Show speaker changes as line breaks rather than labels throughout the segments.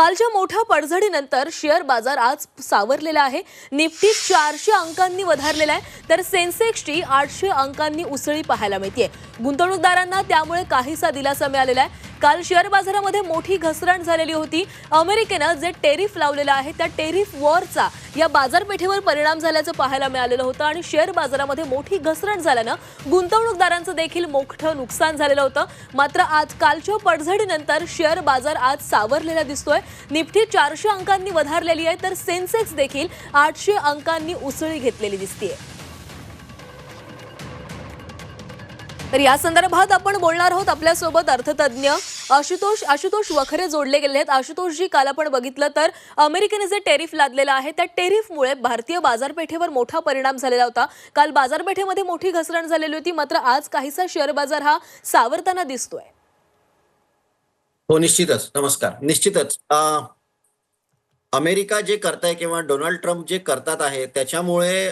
कालच्या मोठ्या पडझडीनंतर शेअर बाजार आज सावरलेला आहे. निफ्टी चारशे अंकांनी वधारलेला आहे. तर सेन्सेक्सची आठशे अंकांनी उसळी पाहायला मिळते गुंतवणूकदारांना त्यामुळे काहीसा दिलासा मिळालेला आहे. काल शेअर बाजारामध्ये मोठी घसरण झालेली होती. अमेरिकेनं जे टेरिफ लावलेलं आहे त्या टेरिफ वॉरचा या बाजारपेठेवर परिणाम झाल्याचं पाहायला मिळालेलं होतं आणि शेअर बाजारामध्ये मोठी घसरण झाल्यानं गुंतवणूकदारांचं देखील मोठं नुकसान झालेलं होतं. मात्र आज कालच्या पडझडीनंतर शेअर बाजार आज सावरलेला दिसतोय. निफ्टी चारशे अंकांनी वधारलेली आहे तर सेन्सेक्स देखील आठशे अंकांनी उसळी घेतलेली दिसतीये. तर या संदर्भात आपण बोलणार आहोत आपल्यासोबत अर्थतज्ञ आशुतोष आशुतोष वखरे जोडले गेले आहेत. आशुतोषजी काल आपण बघितलं तर अमेरिकेने जे टेरिफ लादलेलं आहे त्या टेरिफमुळे भारतीय बाजारपेठेवर मोठा परिणाम झालेला होता. काल बाजारपेठेमध्ये मोठी घसरण झालेली होती. मात्र आज काहीसा शेअर बाजार हा सावरताना दिसतोय.
हो निश्चितच. नमस्कार. निश्चितच अमेरिका जे करताय किंवा डोनाल्ड ट्रम्प जे करतात आहे त्याच्यामुळे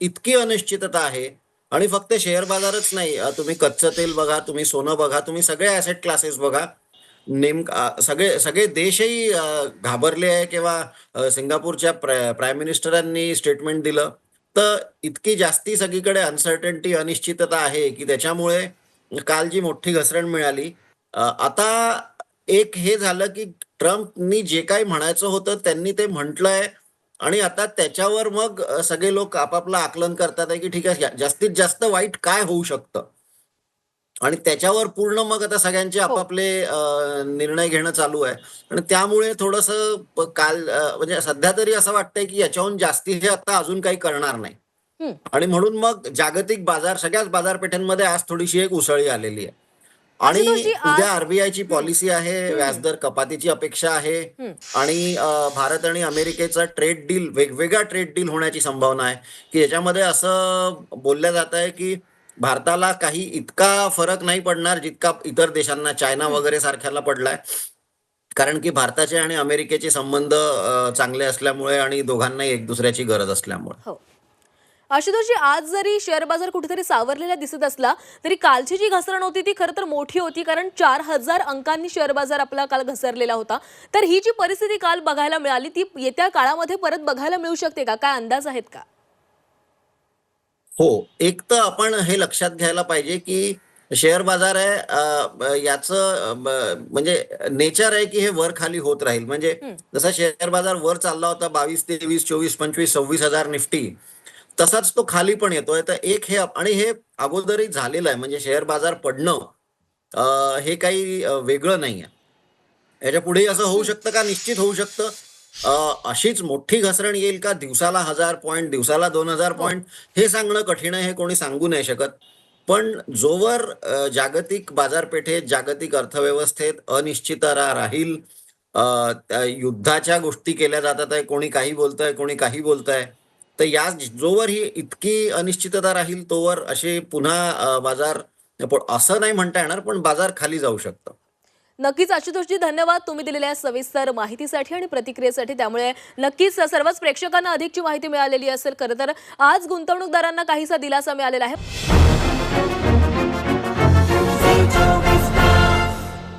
इतकी अनिश्चितता आहे आणि फक्त शेअर बाजारच नाही. तुम्ही कच्चं तेल बघा तुम्ही सोनं बघा तुम्ही सगळे ऍसेट क्लासेस बघा. नेम सगळे सगळे देशही घाबरले आहे किंवा सिंगापूरच्या प्रा- प्राईम मिनिस्टरांनी स्टेटमेंट दिलं. तर इतकी जास्ती सगळीकडे अनसर्टन्टी अनिश्चितता आहे की त्याच्यामुळे काल जी मोठी घसरण मिळाली. आता एक हे झालं की ट्रम्पनी जे काही म्हणायचं होतं त्यांनी ते म्हटलंय. आणि आता त्याच्यावर मग सगळे लोक आपापलं आकलन करतात आहे की ठीक आहे जास्तीत जास्त वाईट काय होऊ शकतं? आणि त्याच्यावर पूर्ण मग आता सगळ्यांचे आपापले अ, निर्णय घेणं चालू आहे. आणि त्यामुळे थोडस काल म्हणजे सध्या तरी असं वाटतंय की याच्याहून जास्ती हे आता अजून काही करणार नाही.
हं.
आणि म्हणून मग जागतिक बाजार सगळ्याच बाजारपेठांमध्ये आज थोडीशी एक उसळी आलेली आहे. आणि उद्या आरबीआयची पॉलिसी आहे व्याजदर कपातीची अपेक्षा आहे
हं.
आणि भारत आणि अमेरिकेचा ट्रेड डील वेगवेगळा ट्रेड डील होण्याची संभावना आहे. की याच्यामध्ये असं बोललं जात आहे की भारताला काही इतका फरक नाही पडणार जितका इतर देशांना चायना वगैरे सारख्याला पडलाय. कारण की भारताचे आणि अमेरिकेचे संबंध चांगले असल्यामुळे आणि दोघांनाही एक दुसऱ्याची गरज असल्यामुळे.
आशुतोषजी आज जरी शेअर बाजार कुठेतरी सावरलेला दिसत असला तरी कालची जी घसरण होती ती खरं तर मोठी होती कारण चार हजार अंकांनी शेअर बाजार आपला काल घसरलेला होता. तर ही जी परिस्थिती काल बघायला मिळाली ती येत्या काळामध्ये परत बघायला मिळू शकते का? काय अंदाज आहेत का?
हो एक तर आपण हे लक्षात घ्यायला पाहिजे की शेअर बाजार आहे याचं म्हणजे नेचर आहे की हे वर खाली होत राहील. म्हणजे. जसा शेअर बाजार वर चालला होता बावीस तेवीस चोवीस पंचवीस सव्वीस हजार निफ्टी तसाच तो खाली पण येतोय. तर एक हे आणि हे अगोदरही झालेलं आहे. म्हणजे शेअर बाजार पडणं हे काही वेगळं नाही आहे याच्या पुढेही असं होऊ शकतं का? निश्चित होऊ शकतं. अशीच मोठी घसरण येईल का? दिवसाला हजार पॉईंट दिवसाला दोन हजार पॉईंट हे सांगणं कठीण आहे हे कोणी सांगू नाही शकत. पण जोवर जागतिक बाजारपेठेत जागतिक अर्थव्यवस्थेत अनिश्चितता राहील युद्धाच्या गोष्टी केल्या जातात आहे. कोणी काही बोलतंय कोणी काही बोलतंय. तर या जोवर ही इतकी अनिश्चितता राहील तोवर असे पुन्हा बाजार असं नाही म्हणता येणार पण बाजार खाली जाऊ शकतं.
नक्कीच आशुतोषजी धन्यवाद तुम्ही दिलेल्या सविस्तर माहितीसाठी आणि प्रतिक्रियेसाठी. त्यामुळे नक्कीच सर्वच प्रेक्षकांना अधिकची माहिती मिळालेली असेल खरं तर. आज गुंतवणूकदारांना काहीसा दिलासा मिळालेला आहे.